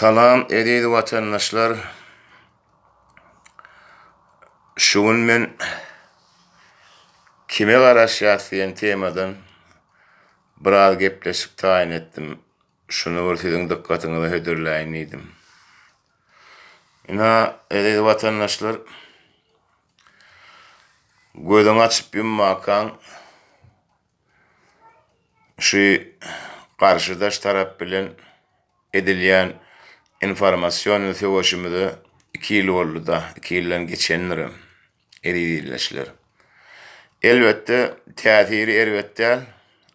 Salam edeydi vatandaşlar. Şugun men kime garaş diyen temadan biraz gepleşip tayin ettim. Şunu vurtidin dikkatini da hödürleyin idim. Ina edeydi vatandaşlar. Gözün açıp yummakan şu karşıdaş taraf bilen edilýän informasiýon tewoşumyda 2 ýyl boldy da, 2 ýyldan geçenlerim eriýdiler. Elbetde täsiri elbetde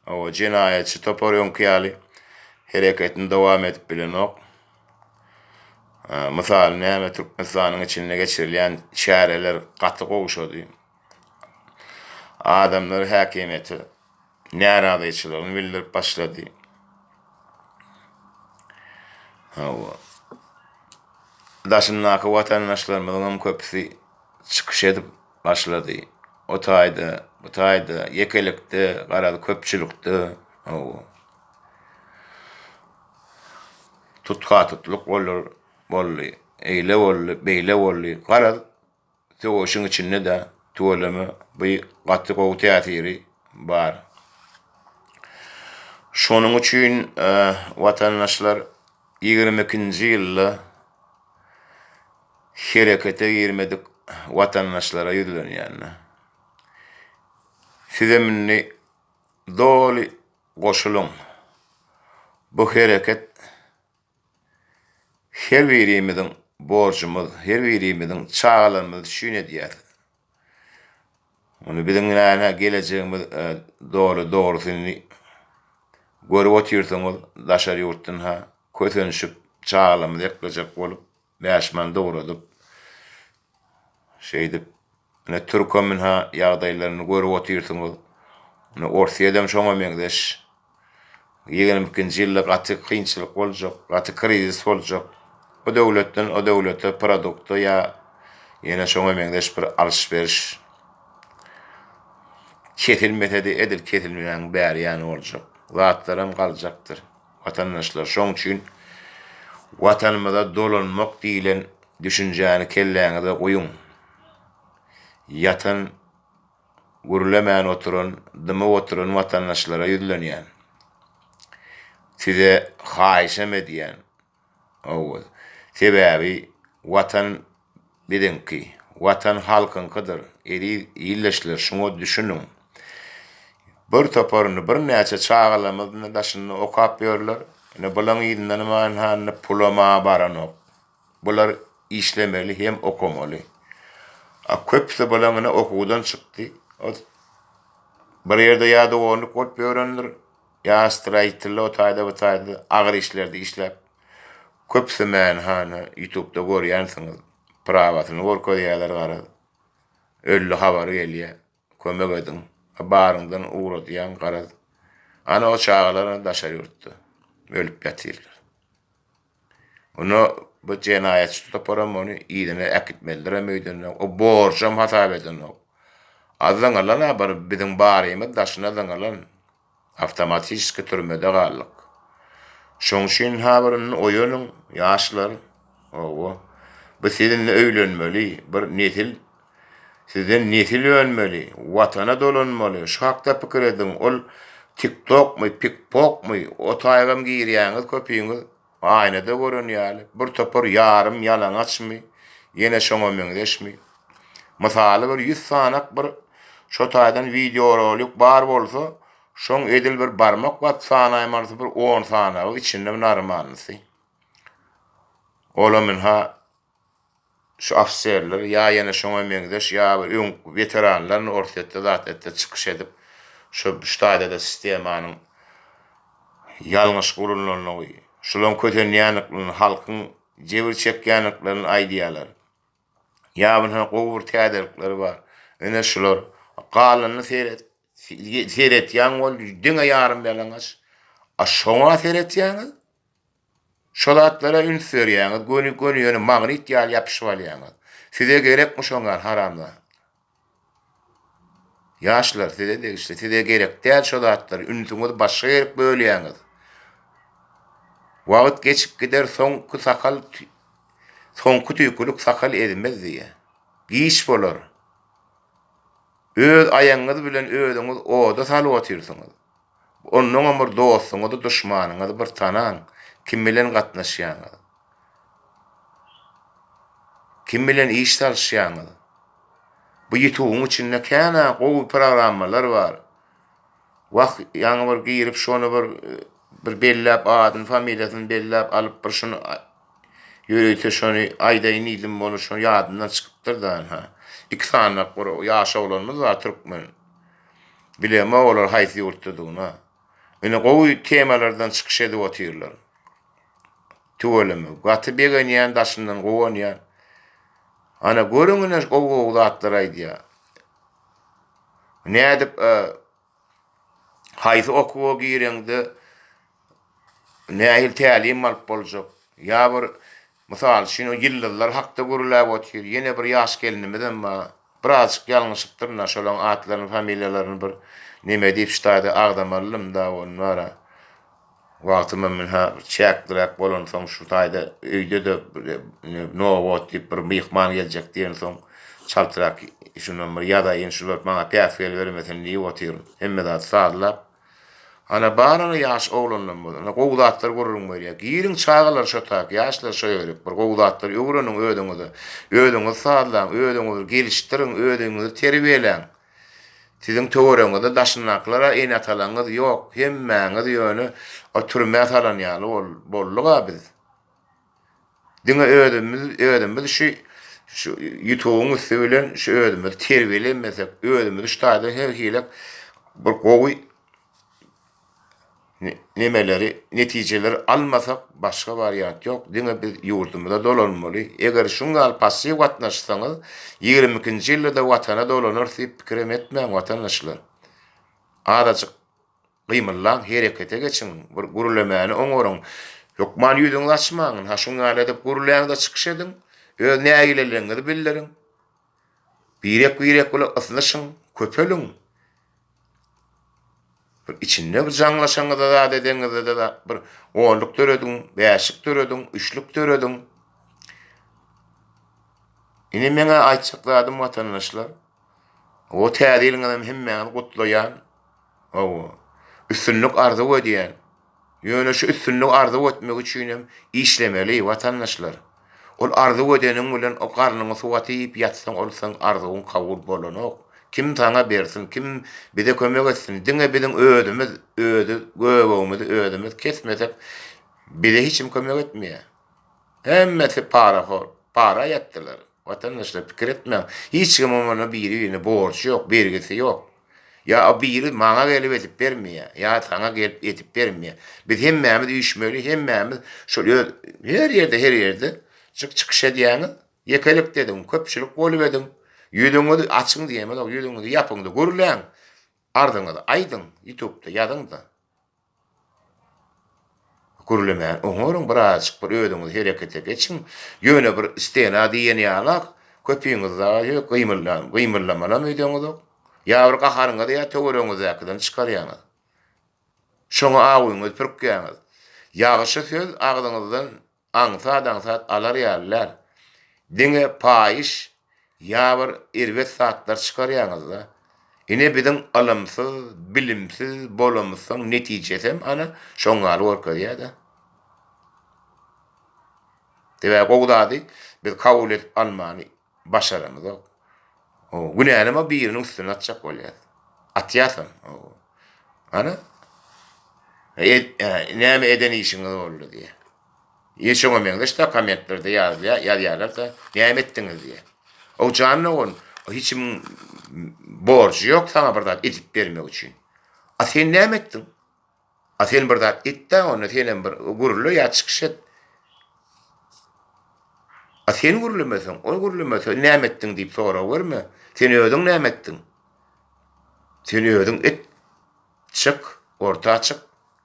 o jinayetçi toporyon kyýaly hereketini dowam edip bilenok. Mysal näme Türkmenistanyň içinde geçirilýän şäherler gaty gowuşady. Adamlar häkimeti näradyçylaryny bildirip başlady. Hawa. Daşynnaky watandaşlarymyzyň köpüsi çykyş edip başlady. O taýda, bu taýda yekelikde, garady köpçülükde, hawa. Tutqa tutluk bolur, bolly. Eýle bolly, beýle bolly. Garady tewoşyň içinde de tuwalamy bu gaty gowy täsiri bar. Şonuň üçin watandaşlar 22-nji ýylda herekete girmedik watandaşlara ýüzlenýär. Size minni doli goşulun. Bu hereket her birimizin borcumuz, her birimizin çağalarımız şüne diýär. Onu bizim näme geleceğimiz doğru doğrusunu görüp otursaňyz daşary ýurtdan ha kösenişip çağalarymyz ýaklaşak bolup bäşman dogradyp şeýdip ne türkemin ha ýagdaýlaryny görüp otursaňyz onu orsiýadam şoňa meňdeş 22-nji ýylda gaty kynçylyk boljak, gaty krizis boljak. O döwletden o döwlete produkty ýa ýene şoňa meňdeş bir alşberiş ketilmedi edil ketilmeýän bäri ýany boljak. Zatlarym galjakdyr. Watandaşlar şoň üçin watanymyza dolanmak diýilen düşünjäni kelläňize goýun. Yatan gurulaman oturan, dymy oturan watandaşlara ýüzlenýän. Size haýşam edýän. Owa. Sebäbi watan bilinki, watan halkynkydyr. Eri ýyllešler şoňa düşünün. Bir toporunu bir näçe çağalamyny daşyny okap ýörler. Ne bulan ýylynan man hanny pulama baranok. Bular işlemeli hem okumaly. A köpse bulanyny okuwdan çykdy. O bir ýerde ýa-da ony kod öwrenler. Ya straytly o taýda bu taýda agyr işlerde işläp. Köpse men hany YouTube-da görýänsiňiz. Prawatyny görkezýärler gara. Öllü habary gelýär. Kömek edin. Barından uğratyan gara. Ana o çağalara daşar yurttu. ölüp ýatýarlar. Onu bu cenayet tutup boram onu iyidine ekitmelidir emeydirine. O borcam hata bedine. Azdan alan abar bizim bariyimi daşına dan alan. Avtomatiski türmede gallık. Şonşin habarının oyunun yaşlar. Oğu. Bu sizin öylönmeli. Bir netil sizin netil önmeli. Vatana dolanmalı. şakda pikir edin. Ol TikTok mu, Pikpok mu, o taýgam girýäňiz köpüýüňiz Aynada görün ýaly. Bir topar yarım yalan açmy, ýene şoňa meňdeşmi. Mysaly bir 100 sanak bir şo taýdan video rolik bar bolsa, şoň edil bir barmak wat sanaý marsy bir 10 sanagy içinde narmanysy. Ola men ha şu afserler ya ýene şoňa meňdeş ýa bir veteranlaryň ortatda zat etde çykyş edip şu ştaýda da sistemanyň ýalňyş gurulmalyny şolon kötenýänliklerini halkyň jebir çekýänliklerini aýdýarlar. Ýa-da ha gowur täderlikleri bar. Ene şolar galyny seret seretýän bol diňe ýarym belaňaş. A şoňa seretýäňiz. Şolatlara ün serýäňiz, göni göni ýöne magnit ýal ýapyşyp alýaňyz. Size gerekmi şoňar haramlar? Yaşlar size de işte size gerek däl şolatlar ünütüňiz başga gerek bölýäňiz. Wagt geçip gider soňky sakal soňky tüýkülük sakal edilmez diye. Giş bolar. Öz aýaňyz bilen özüňiz oda salyp otyrsyňyz. Onuň amur dostuňyz, düşmanyňyz, bir tanan, kim bilen gatnaşýaňyz. Kim bilen iş çalışýaňyz. Bu ýitugyň içinde käne gowy programmalar bar. Waq ýaňy bir girip şonu bir bir bellap adyn, familiýasyny bellap alyp bir şunu ýöretýär şonu aýda inilim bolar şonu ýadyndan çykypdyr da ha. İki tane bir ýaşa olanymyz bar türkmen. Bilema olar haýsy ýurtdadygyna. Ene gowy temalardan çykyş edip otyrlar. Tüwelemi, gaty begenýän daşyndan gowanýan Ana görüňüňe gowy zatlaray diýär. Ne edip e, haýsy okuwa gireňde nähil tälim alyp boljak. Ya bir mysal şunu ýyllar hakda gurulap otyr. Ýene bir ýaş gelinimden ma birazcık ýalňyşypdyr, şolaň atlaryny, familiýalaryny bir neme diýip ştaýdy agdamarlym da onlara. Vatıma minha çäkdirek bolan soň şu taýda öýde de nowa tip bir mehman geljek diýen soň çaltırak şunu bir yada inşulat bana piyafiyel vermesin diye otuyorum. Hemme de sağlap. Ana barana ýaş oğlunun bu. Qoğdatlar görürüm böyle. Girin çağılar şu tak, yaşlar şu yörük. Bir qoğdatlar öwrenin ödünüzü. Ödünüzü sağlam, ödünüzü geliştirin, ödünüzü terbiyelen. Sizin töwereňizde daşynaklara eňat alaňyz ýok. Hemmäňiz ýöne oturma atalan ýaly bol bolluga biz. Diňe ödümüz, ödümüz şu şu ýutugyň söýlen şu ödümüz terbiýelenmesek, ödümüz ştaýda her hilek bir gowy nemeleri, neticeleri almasak başka varyant yok. Dine biz yurdumda dolanmalı. Eger şungal pasiv gatnaşsanız 22-nji ýylda watana dolanır diýip pikir etmeň watandaşlar. Adacık gymylan herekete geçin. Bir gurulemäni oňoruň. Lokman ýüzüňi açmaň. Ha şungal edip guruläňde çykyş edin. Öz nägileleňizi billerin. Birek birek bola asnaşyň, köpelin. İçinde da dediğiniz de da bir onluk töredin, beşik töredin, üçlük töredin. Yine mene aytsakladım vatandaşlar. O tədilin adam hemmeni kutlayan. O üstünlük arzu ediyen. Yöne şu üstünlük arzu etmek için işlemeli vatandaşlar. Ol arzu edenin bilen o karnını suvatıyıp yatsan olsan arzuun kabul bolunok. Kim sana bersin, kim bize kömek etsin. Dine bizim ödümüz, ödü, göğümüz, ödümüz kesmesek bize hiç kim kömek etmiyor. Hemmesi para para yettiler. Vatandaşlar fikir etmeyin. Hiç kim ona biri birine borç yok, birgisi yok. Ya biri mana gelip etip vermiyor. Ya sana gelip etip vermiyor. Biz hemmemiz işmeli, hemmemiz şöyle her yerde her yerde çık çıkış ediyanı yekelik dedim, köpçülük golü dedim. Ýödüňňi açyň diýemel, ýödüňňi ýapyňdy görläň. Ardyňy da aýdyň, ýütüp ýadyň da. Gürlemen, oňoruň bir açyk bir ödüňi herekete geçin, ýöne bir istena diýen ýalak, köpiňizde ýa gyýmyllan, gyýmyllamala öýdüňiz. Ýa bir gaharyňyz ýa töwereňiz ýakdan çykarýanyz. Şoňa awyňyz pürkýäňiz. Ýagyşy söz agdyňyzdan aňsa-daňsa alar ýallar. Diňe paýiş ya bir irvet saatlar çıkarýaňyz da. Ine bizim alımsız, bilimsiz bolamysyň neticesem ana şoňaly orkadýa da. Debe gowdady biz kabul et almany başaramyz. O günäne bir biriniň üstüne atjak bolýar. Atýasan. O. Ana E, näme eden işiňiz boldy diýe. Ýeşoňa meňde işte kommentlerde ýazýar, ýazýarlar da näme etdiňiz diýe. O canlı on. O hiçim borcu yok sana burada edip vermek için. A sen ne ettin? A sen burada etti onu senin bir gururlu ya çıkış et. A sen gururlu musun? O gururlu musun? Ne ettin deyip sonra var mı? Sen ödün ne ettin? Sen ödün et. Çık. Orta çık.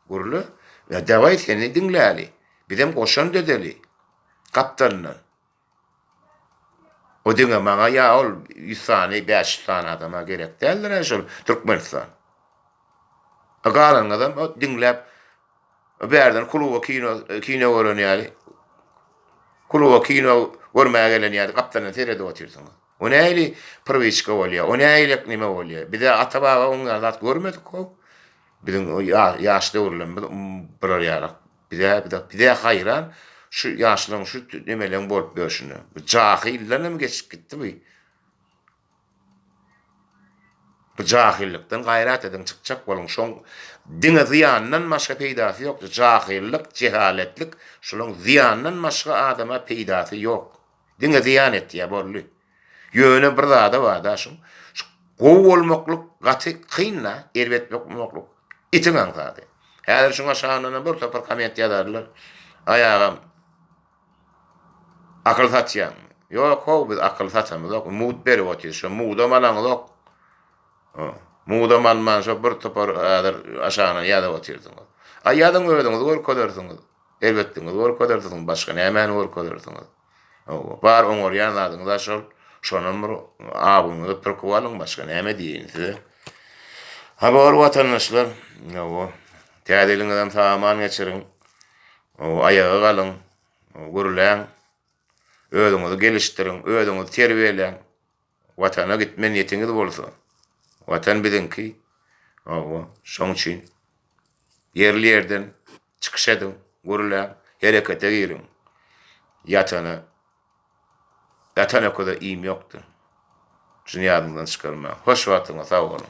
Gururlu. Ya devay seni dinleyeli. Bizim koşan dedeli. Kaptanla. O diňe maňa ýa ol 100 sany 5 sany adama gerek däldir şol Türkmenistan. Agalan adam o dinläp Berden kuluba kino kino görün yani. Kuluba kino görmeye gelen yani kaptanın terede otursunuz. O näli prviçka bolýar, o näli nime bolýar. Bir de ata baba zat görmedik o. Bizim ya yaşlı urulan bir bir yarak. Bir de bir de bir de hayran şu yaşlının şu nimelen bolup döşünü. Bu cahillerle mi geçip gitti bu? Bu cahillikten gayret edin çıkacak bolun. Şoň dine ziyandan başga peýdasy ýokdur. Cahillik, cehaletlik şolong ziyandan başga adama peýdasy ýok. Dine ziyan etdi ya bolly. Ýöne bir zada var da şu. Gow bolmakluk gaty kynla erbet bolmakluk. Itin aňsady. Häzir şuňa şanyna bir topar komment ýazarlar. Ayagam akıl satyan. Yok ho biz akıl satamız yok. Umut beri otis şu muda malan yok. Muda malman şu bir topar e, adır aşağına yada otirdin. Ay yadın ödün gör kodersin. Elbette gör kodersin başka nämen gör kodersin. Bar oňor ýanladyň da şol şonun bir abuny da bir kowalyň başga näme diýin size. Ha bar watandaşlar, ýa-da tädeliňden taman geçirin. O ayağa galyň, gurulýan. Öýdüňizi gelişdirin, öýdüňizi terbiýeleň. Watana gitme niýetiňiz bolsa. Watan bizinki. O şoň üçin yerli yerden çykyş edin, gürläň, herekete girin. Yatana Yatana kadar iyim yoktu. Şunu yadımdan çıkarma. Hoş vaktına sağ olun.